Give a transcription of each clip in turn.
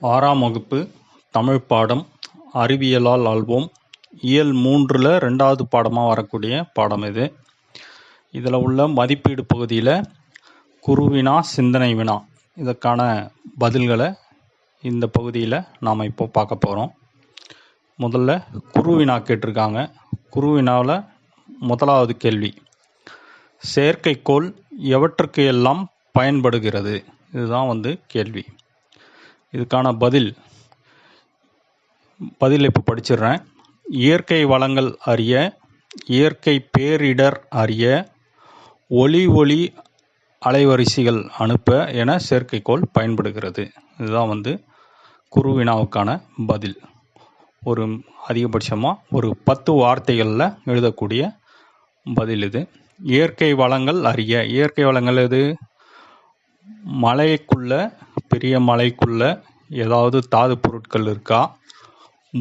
ஆறாம் வகுப்பு தமிழ் பாடம் அறிவியலால் ஆள்வோம். இயல் மூன்றில் ரெண்டாவது பாடமாக வரக்கூடிய பாடம் இது. இதில் உள்ள மதிப்பீடு பகுதியில் குருவினா சிந்தனை வினா இதற்கான பதில்களை இந்த பகுதியில் நாம் இப்போ பார்க்க போகிறோம் முதல்ல குருவினா கேட்டிருக்காங்க. குருவினாவில் முதலாவது கேள்வி செயற்கைக்கோள் எவற்றுக்கு எல்லாம் பயன்படுகிறது? இதுதான் வந்து கேள்வி. இதுக்கான பதில் பதில் இப்போ படிச்சிடுறேன். இயற்கை வளங்கள் அறிய இயற்கை பேரிடர் அறிய ஒளி ஒளி அலைவரிசைகள் அனுப்ப என செயற்கைக்கோள் பயன்படுகிறது. இதுதான் வந்து குருவினாவுக்கான பதில். ஒரு அதிகபட்சமாக ஒரு பத்து வார்த்தைகளில் எழுதக்கூடிய பதில் இது. இயற்கை வளங்கள் அறிய இயற்கை வளங்கள் எது? மலைக்குள்ள பெரிய மலைக்குள்ள ஏதாவது தாது பொருட்கள் இருக்கா?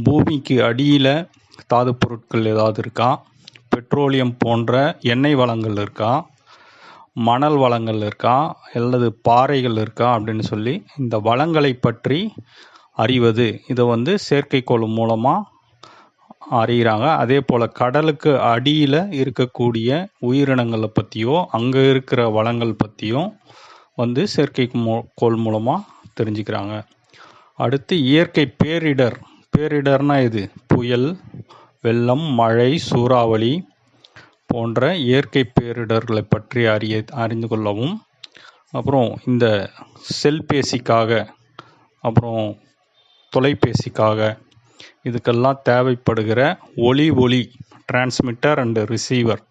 பூமிக்கு அடியில் தாது பொருட்கள் ஏதாவது இருக்கா? பெட்ரோலியம் போன்ற எண்ணெய் வளங்கள் இருக்கா? மணல் வளங்கள் இருக்கா? அல்லது பாறைகள் இருக்கா? அப்படின்னு சொல்லி இந்த வளங்களை பற்றி அறிவது. இதை வந்து செயற்கைக்கோள் மூலமாக அறிகிறாங்க. அதே போல் கடலுக்கு அடியில் இருக்கக்கூடிய உயிரினங்களை பற்றியோ அங்கே இருக்கிற வளங்கள் பற்றியும் வந்து செயற்கை கோள் மூலமாக தெரிஞ்சுக்கிறாங்க. அடுத்து இயற்கை பேரிடர். பேரிடர்னா இது புயல் வெள்ளம் மழை சூறாவளி போன்ற இயற்கை பேரிடர்களை பற்றி அறிய அறிந்து கொள்ளவும். அப்புறம் இந்த செல்பேசிக்காக அப்புறம் தொலைபேசிக்காக இதுக்கெல்லாம் தேவைப்படுகிற ஒளி ஒளி டிரான்ஸ்மிட்டர் அண்டு ரிசீவர்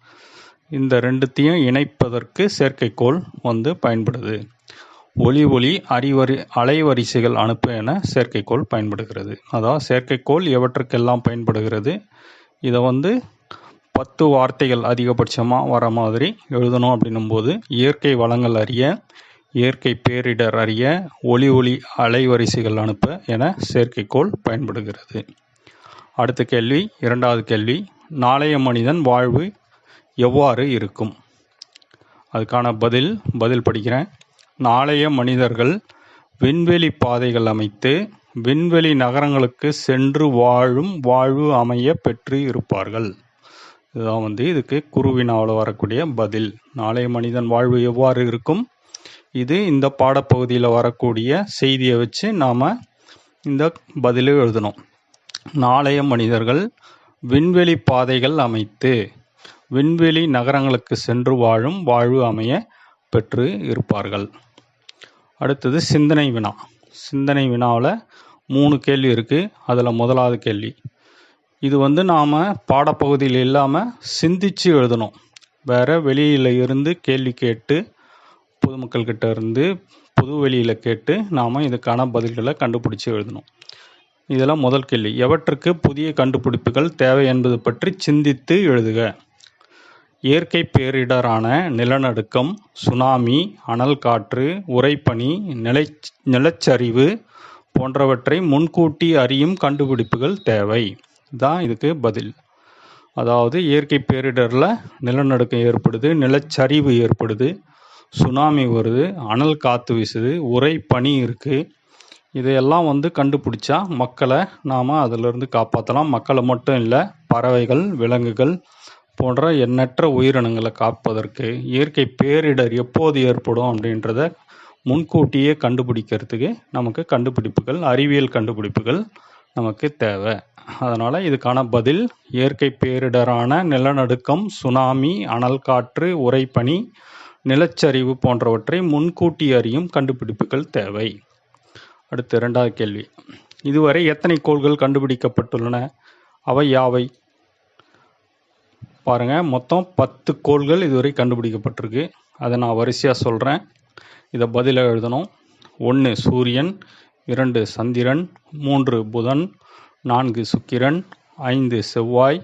இந்த ரெண்டுத்தையும் இணைப்பதற்கு செயற்கைக்கோள் வந்து பயன்படுது. ஒளி ஒளி அறிவரி அலைவரிசைகள் அனுப்ப என செயற்கைக்கோள் பயன்படுகிறது. அதாவது செயற்கைக்கோள் எவற்றுக்கெல்லாம் பயன்படுகிறது? இதை வந்து பத்து வார்த்தைகள் அதிகபட்சமாக வர மாதிரி எழுதணும் அப்படின்னும் போது இயற்கை வளங்கள் அறிய இயற்கை பேரிடர் அறிய ஒளி ஒளி அலைவரிசைகள் அனுப்ப என செயற்கைக்கோள் பயன்படுகிறது. அடுத்த கேள்வி இரண்டாவது கேள்வி நாளைய மனிதன் வாழ்வு எவ்வாறு இருக்கும்? அதுக்கான பதில் பதில் படிக்கிறேன். நாளைய மனிதர்கள் விண்வெளி பாதைகள் அமைத்து விண்வெளி நகரங்களுக்கு சென்று வாழும் வாழ்வு அமைய பெற்று இருப்பார்கள். இதுதான் வந்து இதுக்கு குருவினாவில் வரக்கூடிய பதில். நாளைய மனிதன் வாழ்வு எவ்வாறு இருக்கும்? இது இந்த பாடப்பகுதியில் வரக்கூடிய செய்தியை வச்சு நாம் இந்த பதிலை எழுதணும். நாளைய மனிதர்கள் விண்வெளி பாதைகள் அமைத்து விண்வெளி நகரங்களுக்கு சென்று வாழும் வாழ்வு அமைய பெற்று இருப்பார்கள். அடுத்தது சிந்தனை வினா. சிந்தனை வினாவில் மூணு கேள்வி இருக்குது அதில் முதலாவது கேள்வி. இது வந்து நாம் பாடப்பகுதியில் இல்லாமல் சிந்தித்து எழுதணும். வேறு வெளியில் இருந்து கேள்வி கேட்டு பொதுமக்கள்கிட்ட இருந்து பொது வெளியில் கேட்டு நாம் இதுக்கான பதில்களை கண்டுபிடிச்சி எழுதணும். இதில் முதல் கேள்வி. எவற்றுக்கு புதிய கண்டுபிடிப்புகள் தேவை என்பது பற்றி சிந்தித்து எழுதுக. இயற்கை பேரிடரான நிலநடுக்கம் சுனாமி அனல் காற்று உறைபனி நிலை நிலச்சரிவு போன்றவற்றை முன்கூட்டி அறியும் கண்டுபிடிப்புகள் தேவை. தான் இதுக்கு பதில். அதாவது இயற்கை பேரிடரில் நிலநடுக்கம் ஏற்படுது நிலச்சரிவு ஏற்படுது சுனாமி வருது அனல் காற்று வீசுது உரை பனி இருக்குது இதையெல்லாம் வந்து கண்டுபிடிச்சா மக்களை நாம் அதிலிருந்து காப்பாற்றலாம் மக்களை மட்டும் இல்லை பறவைகள் விலங்குகள் போன்ற எண்ணற்ற உயிரினங்களை காப்பதற்கு இயற்கை பேரிடர் எப்போது ஏற்படும் அப்படின்றத முன்கூட்டியே கண்டுபிடிக்கிறதுக்கு நமக்கு கண்டுபிடிப்புகள் அறிவியல் கண்டுபிடிப்புகள் நமக்கு தேவை. அதனால் இதுக்கான பதில் இயற்கை பேரிடரான நிலநடுக்கம் சுனாமி அனல் காற்று உறைபனி நிலச்சரிவு போன்றவற்றை முன்கூட்டி அறியும் கண்டுபிடிப்புகள் தேவை. அடுத்து இரண்டாவது கேள்வி. இதுவரை எத்தனை கோள்கள் கண்டுபிடிக்கப்பட்டுள்ளன? அவை யாவை? பாருங்கள் மொத்தம் பத்து கோள்கள் இதுவரை கண்டுபிடிக்கப்பட்டிருக்கு. அதை நான் வரிசையாக சொல்கிறேன் இதை பதிலாக எழுதணும். ஒன்று சூரியன் இரண்டு சந்திரன் மூன்று புதன் நான்கு சுக்கிரன் ஐந்து செவ்வாய்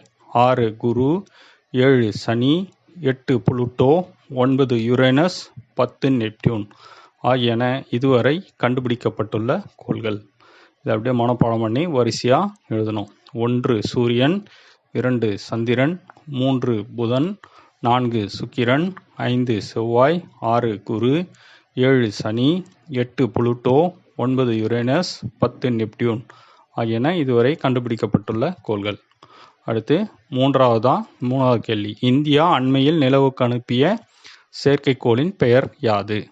ஆறு குரு ஏழு சனி எட்டு புளுட்டோ ஒன்பது யுரேனஸ் பத்து நெப்டியூன் ஆகியன இதுவரை கண்டுபிடிக்கப்பட்டுள்ள கோள்கள். இதை அப்படியே மனப்பாடம் பண்ணி வரிசையாக எழுதணும். ஒன்று சூரியன் இரண்டு சந்திரன் மூன்று புதன் நான்கு சுக்கிரன் ஐந்து செவ்வாய் ஆறு குரு ஏழு சனி எட்டு புளுட்டோ ஒன்பது யுரேனஸ் பத்து நெப்டியூன் ஆகியன இதுவரை கண்டுபிடிக்கப்பட்டுள்ள கோள்கள். அடுத்து மூன்றாவதாக மூணாவது கேள்வி. இந்தியா அண்மையில் நிலவுக்கு அனுப்பிய செயற்கைக்கோளின் பெயர் யாது?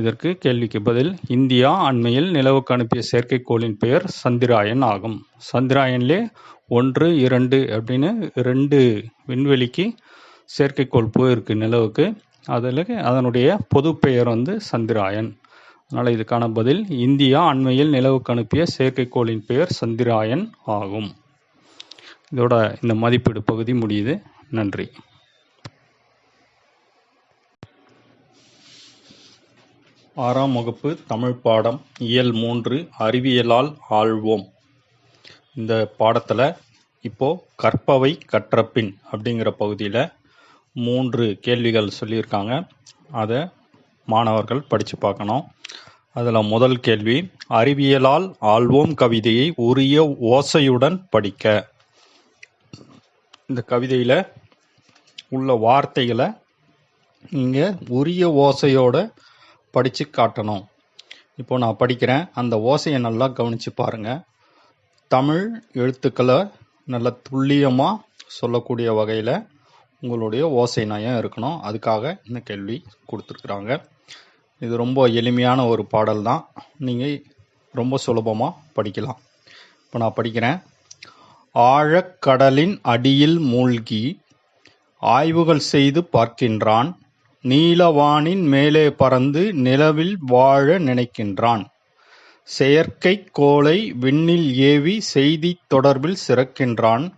இதற்கு கேள்விக்கு பதில் இந்தியா அண்மையில் நிலவுக்கு அனுப்பிய செயற்கைக்கோளின் பெயர் சந்திராயன் ஆகும். சந்திராயன்லே ஒன்று இரண்டு அப்படின்னு ரெண்டு விண்வெளிக்கு செயற்கைக்கோள் போயிருக்கு நிலவுக்கு. அதில் அதனுடைய பொது பெயர் வந்து சந்திராயன். அதனால் இதுக்கான பதில் இந்தியா அண்மையில் நிலவுக்கு அனுப்பிய செயற்கைக்கோளின் பெயர் சந்திராயன் ஆகும். இதோட இந்த மதிப்பீடு பகுதி முடியுது. நன்றி. ஆறாம் வகுப்பு தமிழ் பாடம் இயல் மூன்று அறிவியலால் ஆழ்வோம் இந்த பாடத்தில் இப்போ கற்பவை கற்றப்பின் அப்படிங்கிற பகுதியில் மூன்று கேள்விகள் சொல்லியிருக்காங்க. அதை மாணவர்கள் படித்து பார்க்கணும். அதில் முதல் கேள்வி அறிவியலால் ஆழ்வோம் கவிதையை உரிய ஓசையுடன் படிக்க. இந்த கவிதையில் உள்ள வார்த்தைகளை நீங்கள் உரிய ஓசையோட படித்து காட்டணும். இப்போ நான் படிக்கிறேன். அந்த ஓசையை நல்லா கவனித்து பாருங்கள் தமிழ் எழுத்துக்களை நல்ல துல்லியமாக சொல்லக்கூடிய வகையில் உங்களுடைய ஓசை நயம் இருக்கணும். அதுக்காக இந்த கேள்வி கொடுத்துருக்குறாங்க. இது ரொம்ப எளிமையான ஒரு பாடல் தான். நீங்கள் ரொம்ப சுலபமாக படிக்கலாம். இப்போ நான் படிக்கிறேன். ஆழக்கடலின் அடியில் மூழ்கி ஆய்வுகள் செய்து பார்க்கின்றான். நீலவானின் மேலே பறந்து நிலவில் வாழ நினைக்கின்றான். செயற்கை கோளை விண்ணில் ஏவி செய்தி தொடர்பில் சிறக்கின்றான்.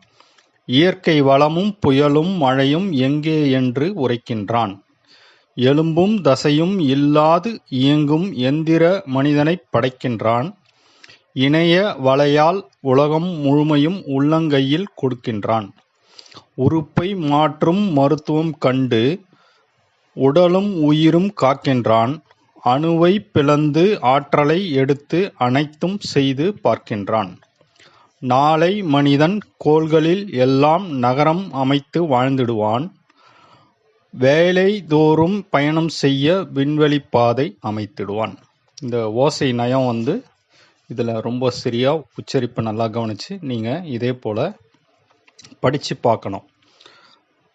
இயற்கை வளமும் புயலும் மழையும் எங்கே என்று உரைக்கின்றான். எலும்பும் தசையும் இல்லாது இயங்கும் எந்திர மனிதனைப் படைக்கின்றான். இணைய வலையால் உலகம் முழுமையும் உள்ளங்கையில் கொடுக்கின்றான். உறுப்பை மாற்றும் மருத்துவம் கண்டு உடலும் உயிரும் காக்கின்றான். அணுவை பிளந்து ஆற்றலை எடுத்து அனைத்தும் செய்து பார்க்கின்றான். நாளை மனிதன் கோள்களில் எல்லாம் நகரம் அமைத்து வாழ்ந்திடுவான். வேலை தோறும் பயணம் செய்ய விண்வெளி பாதை அமைத்திடுவான். இந்த ஓசை நயம் வந்து இதில் ரொம்ப சரியாக உச்சரிப்பு நல்லா கவனித்து நீங்கள் இதே போல் படித்து பார்க்கணும்.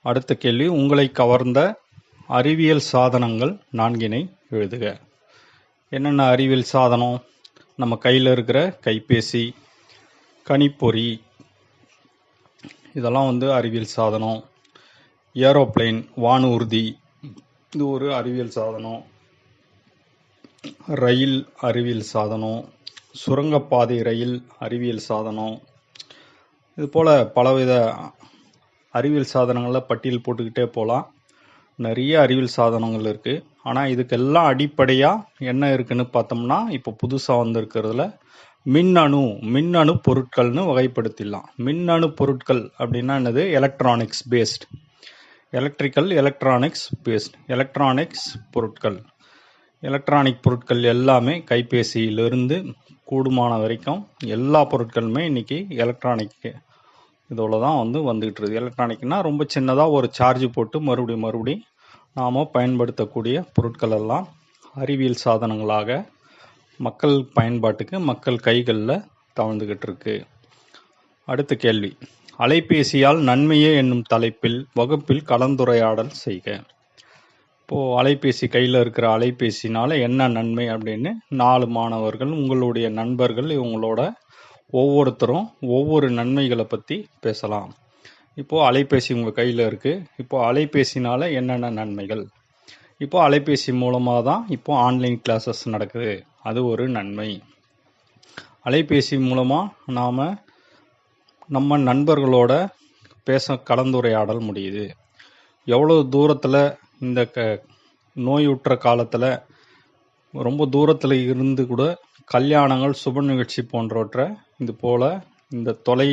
அடுத்த கேள்வி உங்களை கவர்ந்த அறிவியல் சாதனங்கள் நான்கினை எழுதுக. என்னென்ன அறிவியல் சாதனம்? நம்ம கையில் இருக்கிற கைபேசி கணிப்பொறி இதெல்லாம் வந்து அறிவியல் சாதனம். ஏரோப்ளேன் வானூர்தி இது ஒரு அறிவியல் சாதனம். ரயில் அறிவியல் சாதனம். சுரங்கப்பாதை ரயில் அறிவியல் சாதனம். இது போல் பலவித அறிவியல் சாதனங்களில் பட்டியல் போட்டுக்கிட்டே போகலாம் நிறைய அறிவியல் சாதனங்கள் இருக்குது ஆனால் இதுக்கெல்லாம் அடிப்படையாக என்ன இருக்குன்னு பார்த்தோம்னா இப்போ புதுசாக வந்திருக்கிறதுல மின்னணு மின்னணு பொருட்கள்னு வகைப்படுத்திடலாம். மின்னணு பொருட்கள் அப்படின்னா என்னது? Electronics based electrical electronics based electronics பொருட்கள். எலக்ட்ரானிக் பொருட்கள் எல்லாமே கைபேசியிலிருந்து கூடுமான வரைக்கும் எல்லா பொருட்களுமே இன்றைக்கி எலக்ட்ரானிக் இதோட தான் வந்து வந்துகிட்டு இருக்குது எலக்ட்ரானிக்னால் ரொம்ப சின்னதாக ஒரு சார்ஜ் போட்டு மறுபடியும் மறுபடியும் நாம் பயன்படுத்தக்கூடிய பொருட்கள் எல்லாம் அறிவியல் சாதனங்களாக மக்கள் பயன்பாட்டுக்கு மக்கள் கைகளில் தவழ்ந்துக்கிட்டு இருக்கு அடுத்த கேள்வி. அலைபேசியால் நன்மையே என்னும் தலைப்பில் வகுப்பில் கலந்துரையாடல் செய்க. இப்போது அலைபேசி கையில் இருக்கிற அலைபேசினால என்ன நன்மை அப்படின்னு நாலு மாணவர்கள் உங்களுடைய நண்பர்கள் இவங்களோட ஒவ்வொருத்தரும் ஒவ்வொரு நன்மைகளை பற்றி பேசலாம். இப்போது அலைபேசி உங்கள் கையில் இருக்குது இப்போ அலைபேசினால என்னென்ன நன்மைகள்? இப்போ அலைபேசி மூலமாக தான் இப்போ ஆன்லைன் கிளாஸஸ் நடக்குது. அது ஒரு நன்மை. அலைபேசி மூலமாக நாம் நம்ம நண்பர்களோட பேச கலந்துரையாடல் முடியுது. எவ்வளோ தூரத்தில் இந்த க நோயுற்ற காலத்தில் ரொம்ப தூரத்தில் இருந்து கூட கல்யாணங்கள் சுப நிகழ்ச்சி போன்றவற்றை இது போல் இந்த தொலை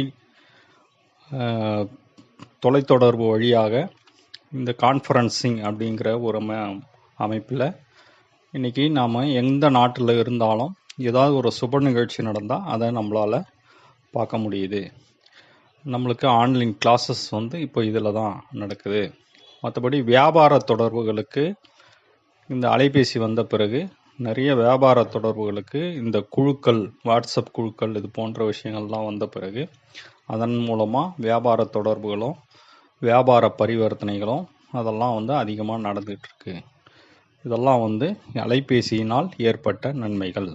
தொலைத்தொடர்பு வழியாக இந்த கான்ஃபரன்சிங் அப்படிங்கிற ஒரு அமைப்பில் இன்றைக்கி நாம் எந்த நாட்டில் இருந்தாலும் ஏதாவது ஒரு சுப நிகழ்ச்சி நடந்தால் அதை நம்மளால் பார்க்க முடியுது. நம்மளுக்கு ஆன்லைன் கிளாஸஸ் வந்து இப்போ இதில் தான் நடக்குது. மற்றபடி வியாபார தொடர்புகளுக்கு இந்த அலைபேசி வந்த பிறகு நிறைய வியாபார தொடர்புகளுக்கு இந்த குழுக்கள் வாட்ஸ்அப் குழுக்கள் இது போன்ற விஷயங்கள்லாம் வந்த பிறகு அதன் மூலமாக வியாபார தொடர்புகளும் வியாபார பரிவர்த்தனைகளும் அதெல்லாம் வந்து அதிகமாக நடந்துகிட்ருக்கு இதெல்லாம் வந்து அலைபேசியினால் ஏற்பட்ட நன்மைகள்.